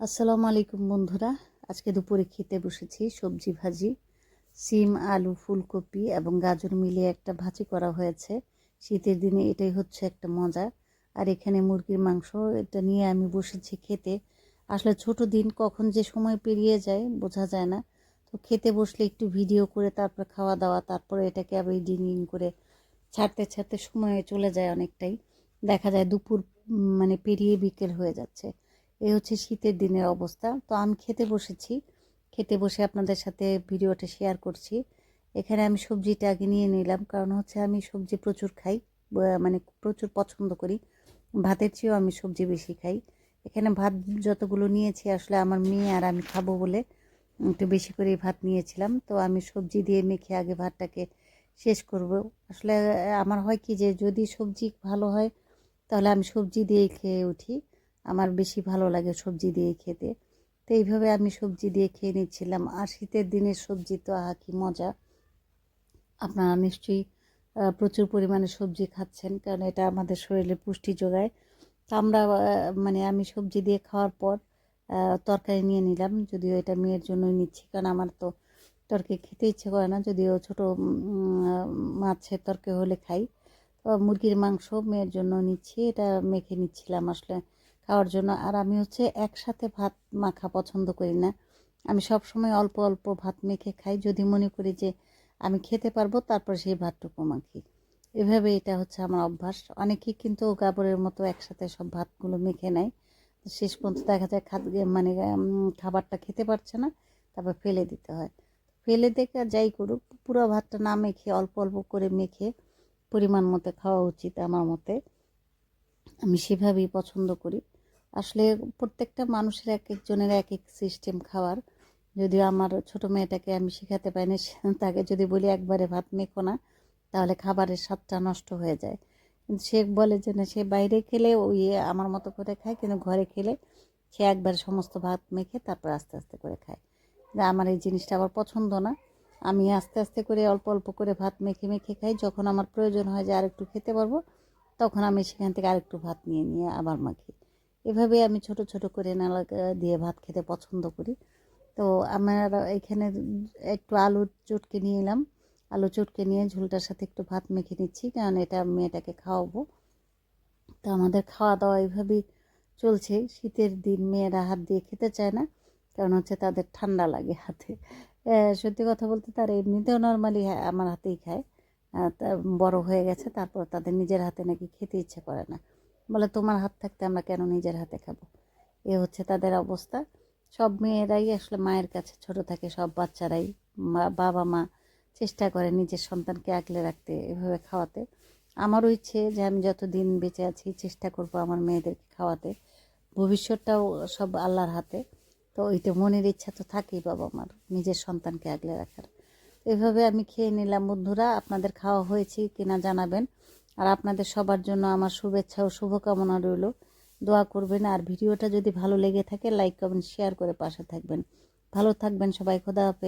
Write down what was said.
আসসালামু আলাইকুম বন্ধুরা। আজকে দুপুরে খেতে বসেছি সবজি ভাজি, সিম, আলু, ফুলকপি এবং গাজর মিলিয়ে একটা ভাজি করা হয়েছে। শীতের দিনে এটাই হচ্ছে একটা মজা। আর এখানে মুরগির মাংস, এটা নিয়ে আমি বসেছি খেতে। আসলে ছোট দিন কখন যে সময় পেরিয়ে যায়, বোঝা যায় না। তো খেতে বসলে একটু ভিডিও করে, তারপর খাওয়া দাওয়া, তারপরে এটাকে আবার এডিটিং করে ছাড়তে ছাড়তে সময় চলে যায় অনেকটাই। দেখা যায় দুপুর মানে পেরিয়ে বিকেল হয়ে যাচ্ছে। এই হচ্ছে শীতের দিনের অবস্থা। তো আমি খেতে বসেছি। খেতে বসে আপনাদের সাথে ভিডিওটা শেয়ার করছি। এখানে আমি সবজিটা আগে নিয়ে নিলাম। কারণ হচ্ছে আমি সবজি প্রচুর খাই। মানে প্রচুর পছন্দ করি। ভাতের চেয়েও আমি সবজি বেশি খাই। এখানে ভাত যতগুলো নিয়েছি, আসলে আমার মেয়ে আর আমি খাব বলে একটু বেশি করে ভাত নিয়েছিলাম। তো আমি সবজি দিয়ে মেখে আগে ভাতটাকে শেষ করব। আসলে আমার হয় কি যে, যদি সবজি ভালো হয়, তাহলে আমি সবজি দিয়েই খেয়ে উঠি। আমার বেশি ভালো লাগে সবজি দিয়ে খেতে। তো এইভাবে আমি সবজি দিয়ে খেয়ে নিচ্ছিলাম। আর শীতের দিনের সবজি তো আহা কি মজা। আপনারা নিশ্চয়ই প্রচুর পরিমাণে সবজি খাচ্ছেন, কারণ এটা আমাদের শরীরে পুষ্টি যোগায়। তো আমরা মানে আমি সবজি দিয়ে খাওয়ার পর তরকারি নিয়ে নিলাম। যদিও এটা মেয়ের জন্যই নিচ্ছি, কারণ আমার তো তরকারি খেতে ইচ্ছে করে না। যদিও ছোট মাছের তরকারি হলে খাই। মুরগির মাংস মেয়ের জন্য নিচ্ছি, এটা মেখে নিচ্ছিলাম। আসলে খাওয়ার জন্য। আর আমি হচ্ছে একসাথে ভাত মাখা পছন্দ করি না। আমি সব সময় অল্প অল্প ভাত মেখে খাই। যদি মনে করি যে আমি খেতে পারব, তারপর সেই ভাতটুকু মাখি। এভাবে এটা হচ্ছে আমার অভ্যাস। অনেকেই কিন্তু গাবরের মতো একসাথে সব ভাতগুলো মেখে নেয়। শেষ পর্যন্ত দেখা যায় খাদ মানে খাবারটা খেতে পারছে না, তারপর ফেলে দিতে হয়। ফেলে দেখে যাই করুক, পুরো ভাতটা না মেখে, অল্প অল্প করে মেখে পরিমাণ মতো খাওয়া উচিত আমার মতে। আমি সেভাবেই পছন্দ করি। আসলে প্রত্যেকটা মানুষের এক একজনের এক এক সিস্টেম খাওয়ার। যদিও আমার ছোট মেয়েটাকে আমি শেখাতে পারিনি তাকে যদি বলি একবারে ভাত মেখো না, তাহলে খাবারের স্বাদটা নষ্ট হয়ে যায়। কিন্তু সে বলে যে, না, সে বাইরে খেলে ওই আমার মতো করে খায়, কিন্তু ঘরে খেলে সে একবার সমস্ত ভাত মেখে তারপর আস্তে আস্তে করে খায়। আমার এই জিনিসটা আবার পছন্দ না। আমি আস্তে আস্তে করে অল্প অল্প করে ভাত মেখে মেখে খাই। যখন আমার প্রয়োজন হয় যে আরেকটু খেতে পারব, তখন আমি সেখান থেকে আরেকটু ভাত নিয়ে নিয়ে আবার মাখি। এভাবে আমি ছোট ছোট করে নালা দিয়ে ভাত খেতে পছন্দ করি। তো আমার এখানে একটু আলু চটকে নিয়ে এলাম আলু চটকে নিয়ে ঝোলটার সাথে একটু ভাত মেখে নিচ্ছি, কারণ এটা মেয়েটাকে খাওয়াবো। তো আমাদের খাওয়া দাওয়া এইভাবেই চলছে। শীতের দিন মেয়েরা হাত দিয়ে খেতে চায় না, কারণ হচ্ছে তাদের ঠান্ডা লাগে হাতে। সত্যি কথা বলতে তারা এমনিতেও নর্মালি আমার হাতেই খায়। বড় হয়ে গেছে, তারপর তাদের নিজের হাতে নাকি খেতে ইচ্ছে করে না। বলে, তোমার হাত থাকতে আমরা কেন নিজের হাতে খাব? এ হচ্ছে তাদের অবস্থা। সব মেয়েরাই আসলে মায়ের কাছে ছোট থাকে, সব বাচ্চারাই বাবা, মা চেষ্টা করে নিজের সন্তানকে আগলে রাখতে, এভাবে খাওয়াতে। আমারও ইচ্ছে যে আমি যতদিন বেঁচে আছি চেষ্টা করব আমার মেয়েদেরকে খাওয়াতে। ভবিষ্যৎটাও সব আল্লাহর হাতে। তো ওইটা মনের ইচ্ছা তো থাকেই বাবা আমার নিজের সন্তানকে আগলে রাখার। এভাবে আমি খেয়ে নিলাম। বন্ধুরা, আপনাদের খাওয়া হয়েছে কিনা জানাবেন। আর আপনাদের সবার জন্য আমার শুভেচ্ছা ও শুভকামনা রইল। দোয়া করবেন আর ভিডিওটা যদি ভালো লেগে থাকে লাইক কমেন্ট শেয়ার করে পাশে থাকবেন। ভালো থাকবেন সবাই, খোদা হাফেজ।